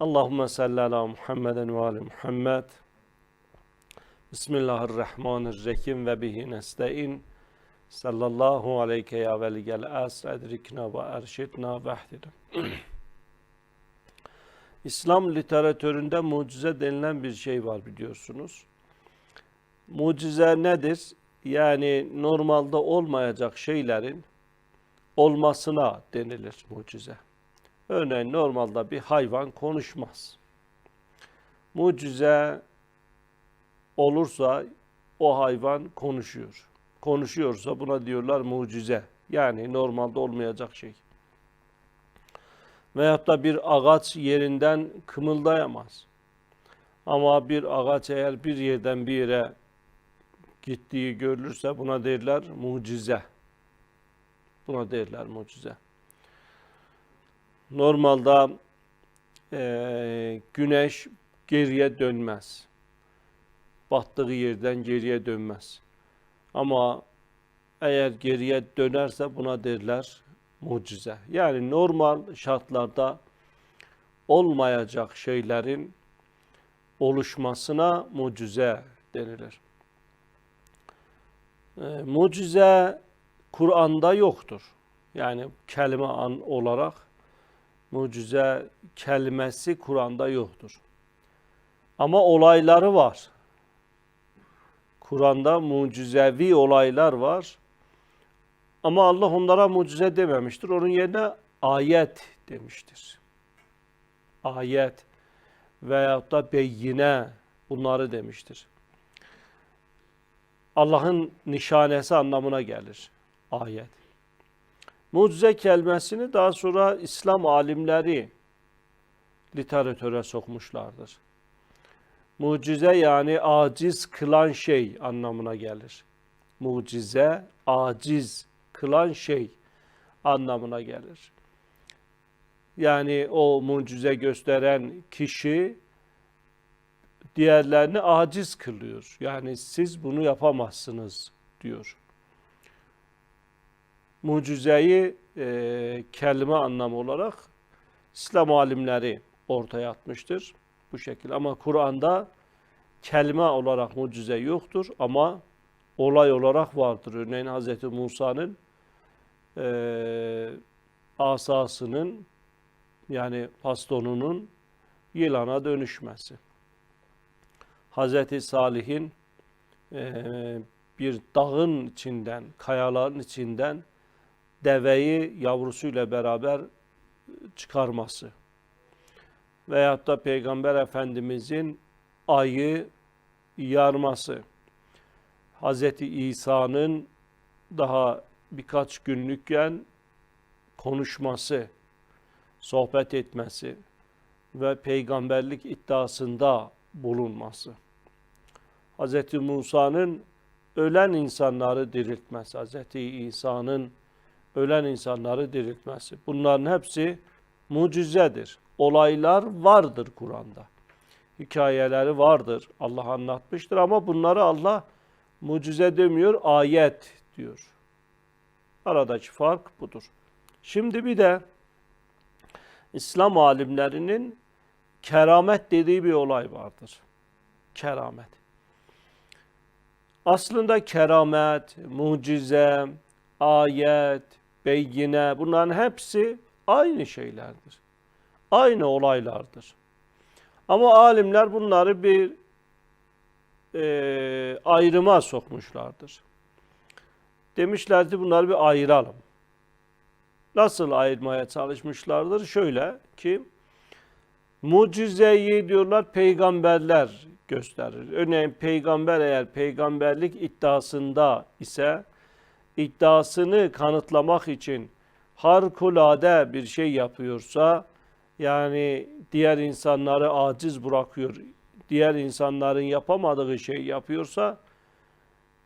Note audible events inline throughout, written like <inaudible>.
Allahümme salli ala Muhammeden ve ali Muhammed. Bismillahirrahmanirrahim ve bihi nesta'in. Sallallahu aleyke ya veligel asr edrikna ve erşidna ve ahdina. <clears throat> İslam literatüründe mucize denilen bir şey var biliyorsunuz. Mucize nedir? Yani normalde olmayacak şeylerin olmasına denilir mucize. Örneğin normalde bir hayvan konuşmaz. Mucize olursa o hayvan konuşuyor. Konuşuyorsa buna diyorlar mucize. Yani normalde olmayacak şey. Veyahut da bir ağaç yerinden kımıldayamaz. Ama bir ağaç eğer bir yerden bir yere gittiği görülürse buna derler mucize. Buna derler mucize. Normalde e, güneş geriye dönmez. Battığı yerden geriye dönmez. Ama eğer geriye dönerse buna derler mucize. Yani normal şartlarda olmayacak şeylerin oluşmasına mucize denilir. E, mucize Kur'an'da yoktur. Yani kelime an olarak mucize kelimesi Kur'an'da yoktur. Ama olayları var. Kur'an'da mucizevi olaylar var. Ama Allah onlara mucize dememiştir. Onun yerine ayet demiştir. Ayet veyahut da beyine bunları demiştir. Allah'ın nişanesi anlamına gelir ayet. Mucize kelimesini daha sonra İslam alimleri literatüre sokmuşlardır. Mucize yani aciz kılan şey anlamına gelir. Mucize, aciz kılan şey anlamına gelir. Yani o mucize gösteren kişi diğerlerini aciz kılıyor. Yani siz bunu yapamazsınız diyor mucizeyi e, kelime anlamı olarak İslam alimleri ortaya atmıştır bu şekilde. Ama Kur'an'da kelime olarak mucize yoktur ama olay olarak vardır. Örneğin Hz. Musa'nın e, asasının yani bastonunun yılana dönüşmesi. Hz. Salih'in e, bir dağın içinden, kayaların içinden deveyi yavrusuyla beraber çıkarması veyahut da Peygamber Efendimizin ayı yarması, Hz. İsa'nın daha birkaç günlükken konuşması, sohbet etmesi ve peygamberlik iddiasında bulunması. Hz. Musa'nın ölen insanları diriltmesi, Hz. İsa'nın ölen insanları diriltmesi. Bunların hepsi mucizedir. Olaylar vardır Kur'an'da. Hikayeleri vardır. Allah anlatmıştır ama bunları Allah mucize demiyor, ayet diyor. Aradaki fark budur. Şimdi bir de İslam alimlerinin keramet dediği bir olay vardır. Keramet. Aslında keramet, mucize, ayet, beyine bunların hepsi aynı şeylerdir. Aynı olaylardır. Ama alimler bunları bir e, ayrıma sokmuşlardır. Demişlerdi bunları bir ayıralım. Nasıl ayırmaya çalışmışlardır? Şöyle ki mucizeyi diyorlar peygamberler gösterir. Örneğin peygamber eğer peygamberlik iddiasında ise iddiasını kanıtlamak için harikulade bir şey yapıyorsa, yani diğer insanları aciz bırakıyor, diğer insanların yapamadığı şey yapıyorsa,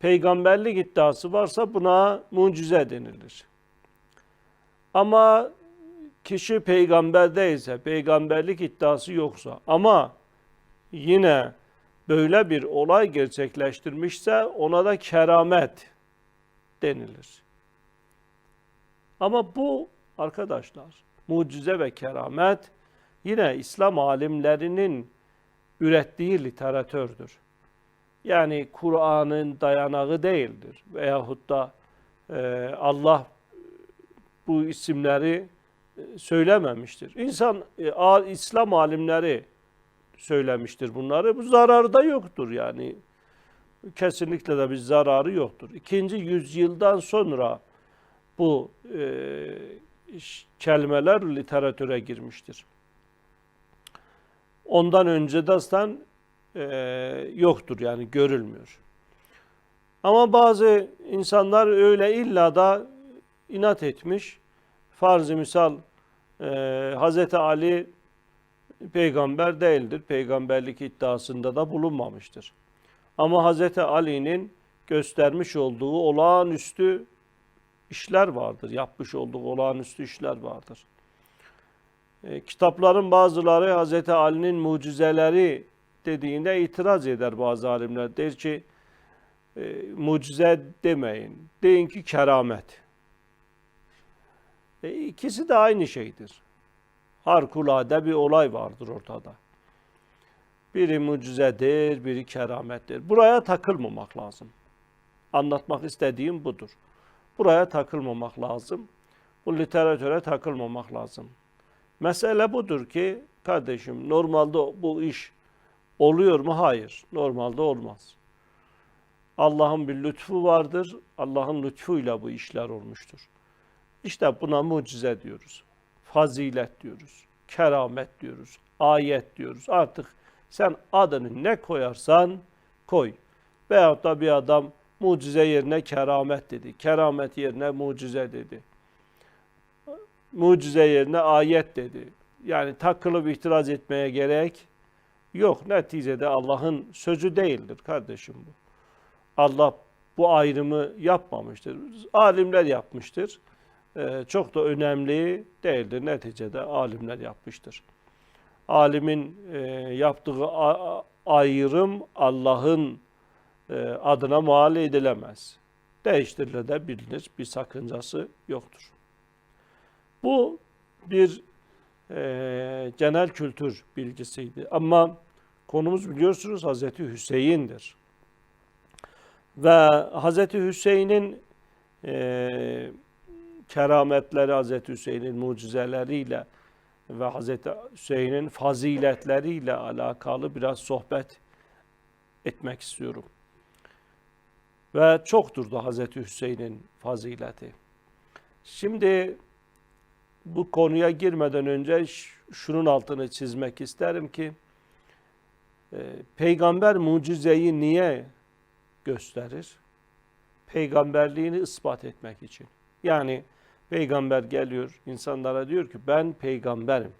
peygamberlik iddiası varsa buna mucize denilir. Ama kişi peygamber değilse, peygamberlik iddiası yoksa ama yine böyle bir olay gerçekleştirmişse ona da keramet denilir. Ama bu arkadaşlar mucize ve keramet yine İslam alimlerinin ürettiği literatürdür. Yani Kur'an'ın dayanağı değildir. Veyahut da e, Allah bu isimleri e, söylememiştir. İnsan, e, İslam alimleri söylemiştir bunları. Bu zararı da yoktur yani. Kesinlikle de bir zararı yoktur. İkinci yüzyıldan sonra bu e, kelimeler literatüre girmiştir. Ondan önce de zaten e, yoktur yani görülmüyor. Ama bazı insanlar öyle illa da inat etmiş. Farz-ı misal e, Hz. Ali peygamber değildir. Peygamberlik iddiasında da bulunmamıştır. Ama Hz. Ali'nin göstermiş olduğu olağanüstü işler vardır. Yapmış olduğu olağanüstü işler vardır. E, kitapların bazıları Hz. Ali'nin mucizeleri dediğinde itiraz eder bazı alimler. Der ki e, mucize demeyin. Deyin ki keramet. E, ikisi de aynı şeydir. Harikulade bir olay vardır ortada. Biri mucizedir, biri keramettir. Buraya takılmamak lazım. Anlatmak istediğim budur. Buraya takılmamak lazım. Bu literatüre takılmamak lazım. Mesele budur ki kardeşim normalde bu iş oluyor mu? Hayır. Normalde olmaz. Allah'ın bir lütfu vardır. Allah'ın lütfuyla bu işler olmuştur. İşte buna mucize diyoruz. Fazilet diyoruz. Keramet diyoruz. Ayet diyoruz. Artık sen adını ne koyarsan koy. Veyahut da bir adam mucize yerine keramet dedi. Keramet yerine mucize dedi. Mucize yerine ayet dedi. Yani takılıp itiraz etmeye gerek yok. Neticede Allah'ın sözü değildir kardeşim bu. Allah bu ayrımı yapmamıştır. Alimler yapmıştır. Ee, çok da önemli değildir. Neticede alimler yapmıştır. Alimin e, yaptığı ayrım Allah'ın e, adına mal edilemez. Değiştirilebilir. Bir sakıncası yoktur. Bu bir e, genel kültür bilgisiydi. Ama konumuz biliyorsunuz Hazreti Hüseyin'dir. Ve Hazreti Hüseyin'in e, kerametleri, Hazreti Hüseyin'in mucizeleriyle ve Hazreti Hüseyin'in faziletleriyle alakalı biraz sohbet etmek istiyorum. Ve çoktur da Hazreti Hüseyin'in fazileti. Şimdi bu konuya girmeden önce şunun altını çizmek isterim ki e, peygamber mucizeyi niye gösterir? Peygamberliğini ispat etmek için. Yani peygamber geliyor insanlara diyor ki ben peygamberim.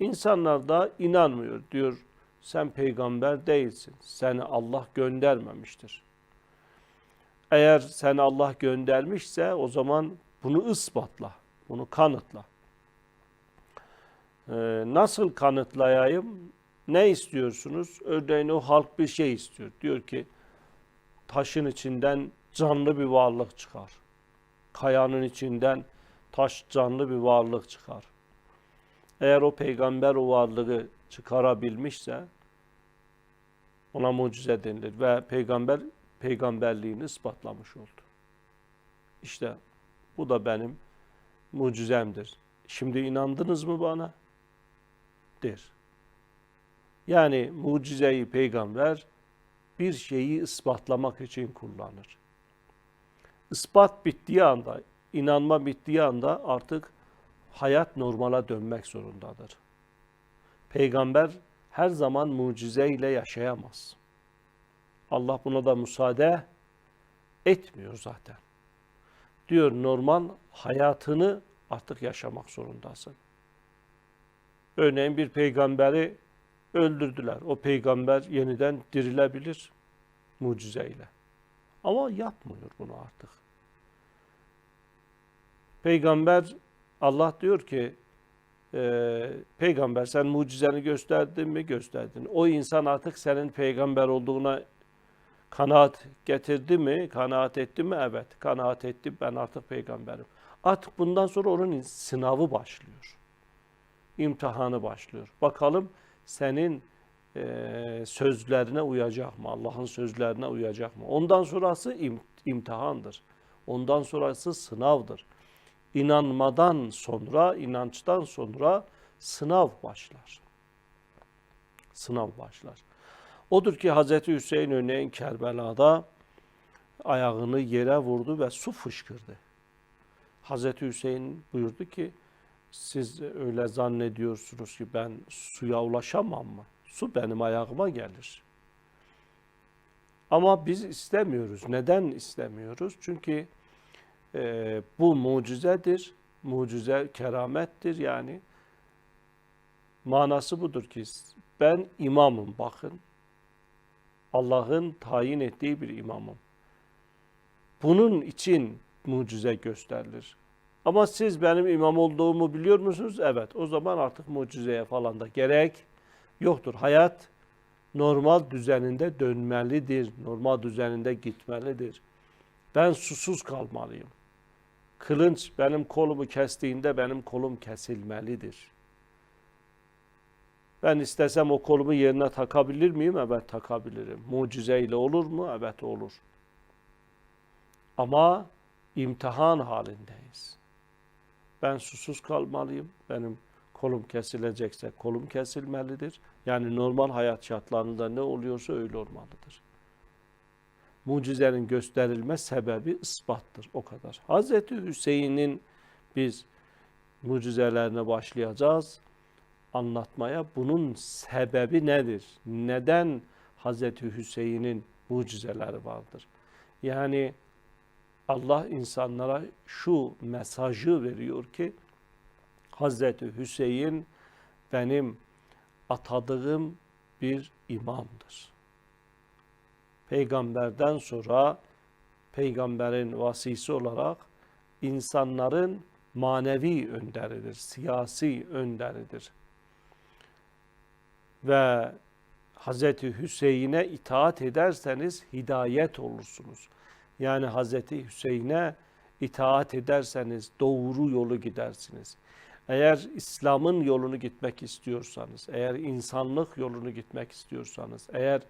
İnsanlar da inanmıyor diyor sen peygamber değilsin. Seni Allah göndermemiştir. Eğer seni Allah göndermişse o zaman bunu ispatla, bunu kanıtla. Ee, nasıl kanıtlayayım? Ne istiyorsunuz? Örneğin o halk bir şey istiyor. Diyor ki taşın içinden canlı bir varlık çıkar. Kayanın içinden taş canlı bir varlık çıkar. Eğer o peygamber o varlığı çıkarabilmişse ona mucize denilir ve peygamber peygamberliğini ispatlamış oldu. İşte bu da benim mucizemdir. Şimdi inandınız mı bana? Der. Yani mucizeyi peygamber bir şeyi ispatlamak için kullanır. Ispat bittiği anda, inanma bittiği anda artık hayat normala dönmek zorundadır. Peygamber her zaman mucizeyle yaşayamaz. Allah buna da müsaade etmiyor zaten. Diyor normal hayatını artık yaşamak zorundasın. Örneğin bir peygamberi öldürdüler. O peygamber yeniden dirilebilir mucizeyle. Ama yapmıyor bunu artık. Peygamber Allah diyor ki e, peygamber sen mucizeni gösterdin mi? Gösterdin. O insan artık senin peygamber olduğuna kanaat getirdi mi? Kanaat etti mi? Evet. Kanaat etti. Ben artık peygamberim. Artık bundan sonra onun sınavı başlıyor. imtihanı başlıyor. Bakalım senin e, sözlerine uyacak mı? Allah'ın sözlerine uyacak mı? Ondan sonrası im- imtihandır. Ondan sonrası sınavdır. İnanmadan sonra, inançtan sonra sınav başlar. Sınav başlar. Odur ki Hazreti Hüseyin örneğin Kerbela'da ayağını yere vurdu ve su fışkırdı. Hazreti Hüseyin buyurdu ki siz öyle zannediyorsunuz ki ben suya ulaşamam mı? Su benim ayağıma gelir. Ama biz istemiyoruz. Neden istemiyoruz? Çünkü e, bu mucizedir. Mucize keramettir yani. Manası budur ki ben imamım bakın. Allah'ın tayin ettiği bir imamım. Bunun için mucize gösterilir. Ama siz benim imam olduğumu biliyor musunuz? Evet. O zaman artık mucizeye falan da gerek yoktur. Hayat normal düzeninde dönmelidir. Normal düzeninde gitmelidir. Ben susuz kalmalıyım. Kılınç benim kolumu kestiğinde benim kolum kesilmelidir. Ben istesem o kolumu yerine takabilir miyim? Evet takabilirim. Mucizeyle olur mu? Evet olur. Ama imtihan halindeyiz. Ben susuz kalmalıyım. Benim kolum kesilecekse kolum kesilmelidir. Yani normal hayat şartlarında ne oluyorsa öyle olmalıdır. Mucizenin gösterilme sebebi ispattır. O kadar. Hazreti Hüseyin'in biz mucizelerine başlayacağız anlatmaya. Bunun sebebi nedir? Neden Hazreti Hüseyin'in mucizeleri vardır? Yani Allah insanlara şu mesajı veriyor ki Hazreti Hüseyin benim atadığım bir imamdır. Peygamberden sonra peygamberin vasisi olarak insanların manevi önderidir, siyasi önderidir. Ve Hazreti Hüseyin'e itaat ederseniz hidayet olursunuz. Yani Hazreti Hüseyin'e itaat ederseniz doğru yolu gidersiniz. Eğer İslam'ın yolunu gitmek istiyorsanız, eğer insanlık yolunu gitmek istiyorsanız, eğer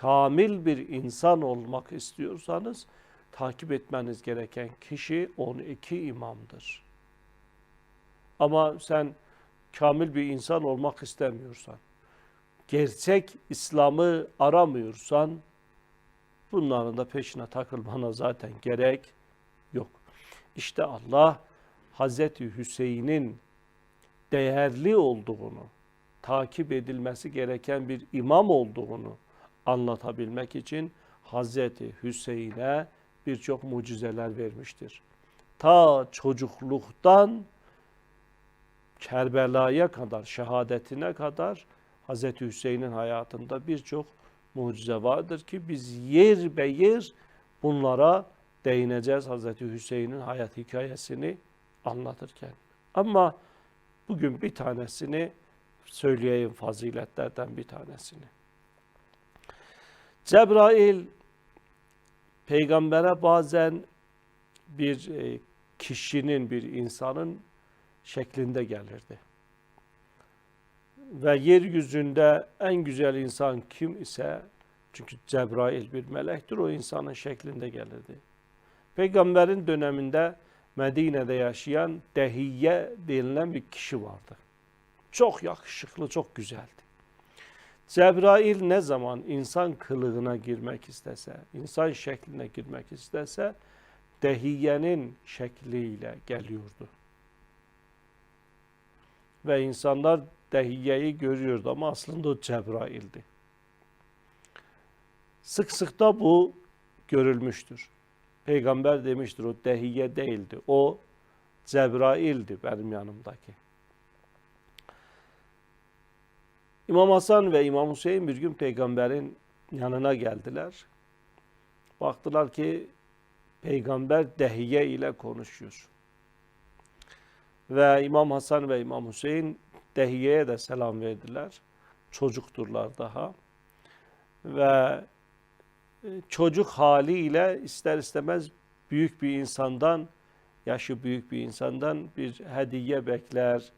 kamil bir insan olmak istiyorsanız takip etmeniz gereken kişi 12 imamdır. Ama sen kamil bir insan olmak istemiyorsan, gerçek İslam'ı aramıyorsan bunların da peşine takılmana zaten gerek yok. İşte Allah Hazreti Hüseyin'in değerli olduğunu, takip edilmesi gereken bir imam olduğunu anlatabilmek için Hazreti Hüseyin'e birçok mucizeler vermiştir. Ta çocukluktan Kerbela'ya kadar, şehadetine kadar Hazreti Hüseyin'in hayatında birçok mucize vardır ki biz yer be yer bunlara değineceğiz Hazreti Hüseyin'in hayat hikayesini anlatırken. Ama bugün bir tanesini söyleyeyim faziletlerden bir tanesini. Cebrail peygambere bazen bir e, kişinin, bir insanın şeklinde gelirdi. Ve yeryüzünde en güzel insan kim ise, çünkü Cebrail bir melektir, o insanın şeklinde gelirdi. Peygamberin döneminde Medine'de yaşayan Dehiye denilen bir kişi vardı. Çok yakışıklı, çok güzeldi. Cebrail ne zaman insan kılığına girmek istese, insan şekline girmek istese, Dehiye'nin şekliyle geliyordu. Ve insanlar Dehiye'yi görüyordu ama aslında o Cebrail'di. Sık sık da bu görülmüştür. Peygamber demiştir o Dehiye değildi. O Cebrail'di benim yanımdaki. İmam Hasan ve İmam Hüseyin bir gün peygamberin yanına geldiler. Baktılar ki peygamber Dehiye ile konuşuyor. Ve İmam Hasan ve İmam Hüseyin Dehiye'ye de selam verdiler. Çocukturlar daha. Ve çocuk haliyle ister istemez büyük bir insandan, yaşı büyük bir insandan bir hediye bekler,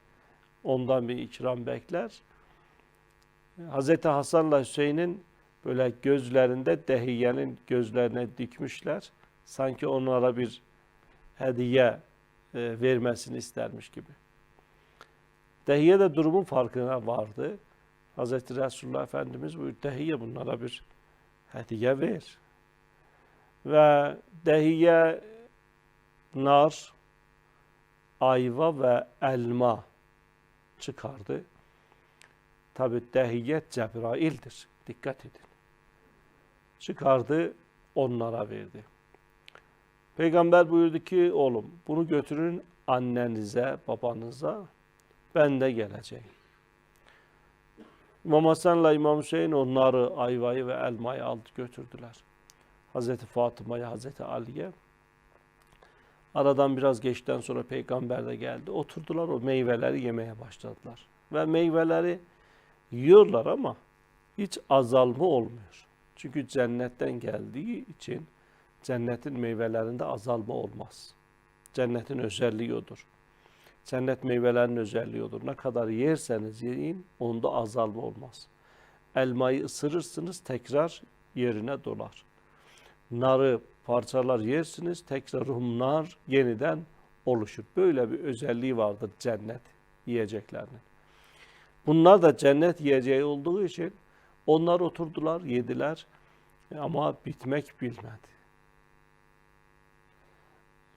ondan bir ikram bekler. Hazreti Hasan'la Hüseyin'in böyle gözlerinde Dehiye'nin gözlerine dikmişler. Sanki onlara bir hediye e, vermesini istermiş gibi. Dehiye de durumun farkına vardı. Hazreti Resulullah Efendimiz buyurdu, Dehiye bunlara bir hediye ver. Ve Dehiye nar, ayva ve elma çıkardı. Tabi Dehiye Cebrail'dir. Dikkat edin. Çıkardı, onlara verdi. Peygamber buyurdu ki oğlum bunu götürün annenize, babanıza. Ben de geleceğim. İmam Hasan'la İmam Hüseyin onları ayvayı ve elmayı aldı götürdüler. Hazreti Fatıma'ya, Hazreti Ali'ye. Aradan biraz geçten sonra peygamber de geldi. Oturdular o meyveleri yemeye başladılar. Ve meyveleri yiyorlar ama hiç azalma olmuyor. Çünkü cennetten geldiği için cennetin meyvelerinde azalma olmaz. Cennetin özelliği odur. Cennet meyvelerinin özelliği odur. Ne kadar yerseniz yiyin onda azalma olmaz. Elmayı ısırırsınız tekrar yerine dolar. Narı parçalar yersiniz tekrar nar yeniden oluşur. Böyle bir özelliği vardır cennet yiyeceklerinin. Bunlar da cennet yiyeceği olduğu için onlar oturdular, yediler ama bitmek bilmedi.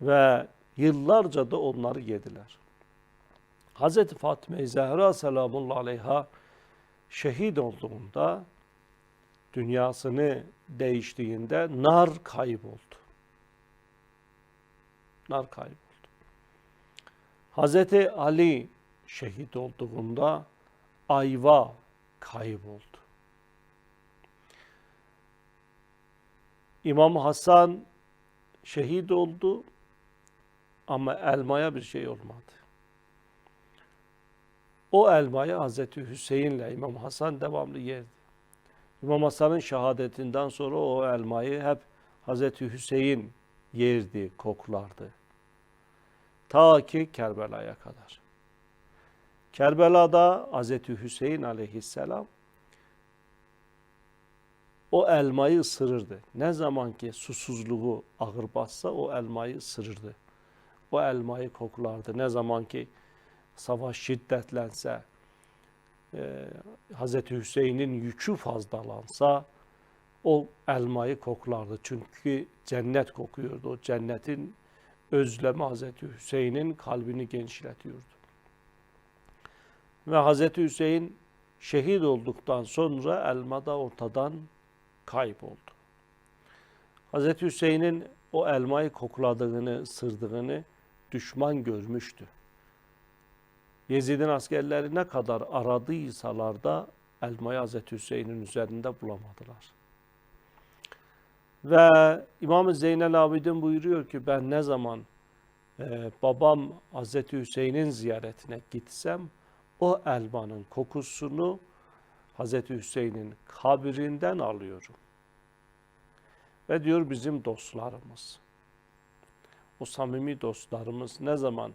Ve yıllarca da onları yediler. Hazreti Fatime Zehra selamullahi aleyha şehit olduğunda dünyasını değiştiğinde nar kayboldu. Nar kayboldu. Hazreti Ali şehit olduğunda ayva kayboldu. İmam Hasan şehit oldu ama elmaya bir şey olmadı. O elmayı Hazreti Hüseyin'le İmam Hasan devamlı yerdi. İmam Hasan'ın şehadetinden sonra o elmayı hep Hazreti Hüseyin yerdi, koklardı. Ta ki Kerbela'ya kadar. Kerbela'da Hazreti Hüseyin aleyhisselam o elmayı ısırırdı. Ne zaman ki susuzluğu ağır bassa o elmayı ısırırdı. O elmayı koklardı. Ne zaman ki savaş şiddetlense, e, Hz. Hüseyin'in yükü fazlalansa o elmayı koklardı. Çünkü cennet kokuyordu. O cennetin özlemi Hz. Hüseyin'in kalbini genişletiyordu. Ve Hz. Hüseyin şehit olduktan sonra elma da ortadan kayboldu. Hz. Hüseyin'in o elmayı kokladığını, ısırdığını düşman görmüştü. Yezid'in askerleri ne kadar aradıysalar da elmayı Hazreti Hüseyin'in üzerinde bulamadılar. Ve İmam Zeynel Abidin buyuruyor ki ben ne zaman e, babam Hazreti Hüseyin'in ziyaretine gitsem o elmanın kokusunu Hazreti Hüseyin'in kabrinden alıyorum. Ve diyor bizim dostlarımız, o samimi dostlarımız ne zaman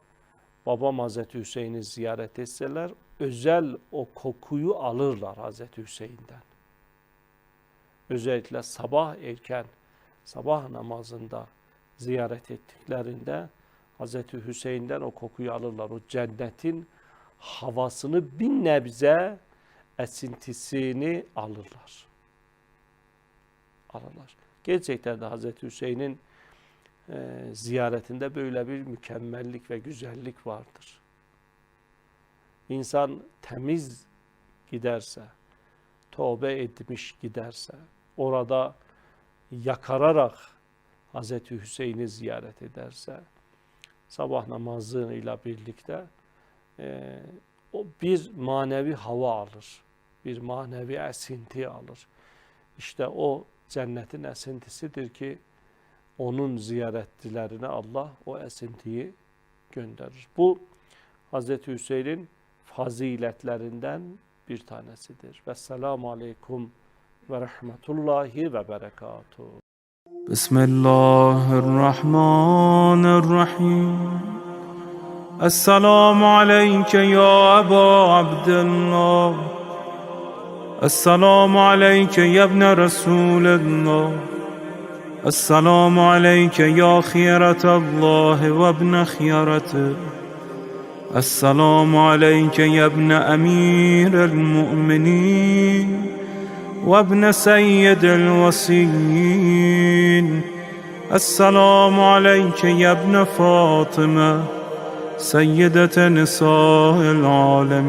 babam Hazreti Hüseyin'i ziyaret etseler özel o kokuyu alırlar Hazreti Hüseyin'den. Özellikle sabah erken, sabah namazında ziyaret ettiklerinde Hazreti Hüseyin'den o kokuyu alırlar. O cennetin havasını bir nebze esintisini alırlar. Alırlar. Gerçekten de Hazreti Hüseyin'in e, ziyaretinde böyle bir mükemmellik ve güzellik vardır. İnsan temiz giderse, tövbe etmiş giderse, orada yakararak Hz. Hüseyin'i ziyaret ederse, sabah namazıyla birlikte e, o bir manevi hava alır, bir manevi esinti alır. İşte o cennetin esintisidir ki onun ziyaretçilerine Allah o esintiyi gönderir. Bu Hz. Hüseyin'in faziletlerinden bir tanesidir. Vesselamu Aleyküm ve Rahmetullahi ve Berekatuhu. Bismillahirrahmanirrahim. Esselamu Aleyke ya Ebu Abdillah. Esselamu Aleyke ya Ebne Resulillah. السلام عليك يا خيرة الله وابن خيرته السلام عليك يا ابن أمير المؤمنين وابن سيد الوصيين. السلام عليك يا ابن فاطمة سيدة نساء العالمين.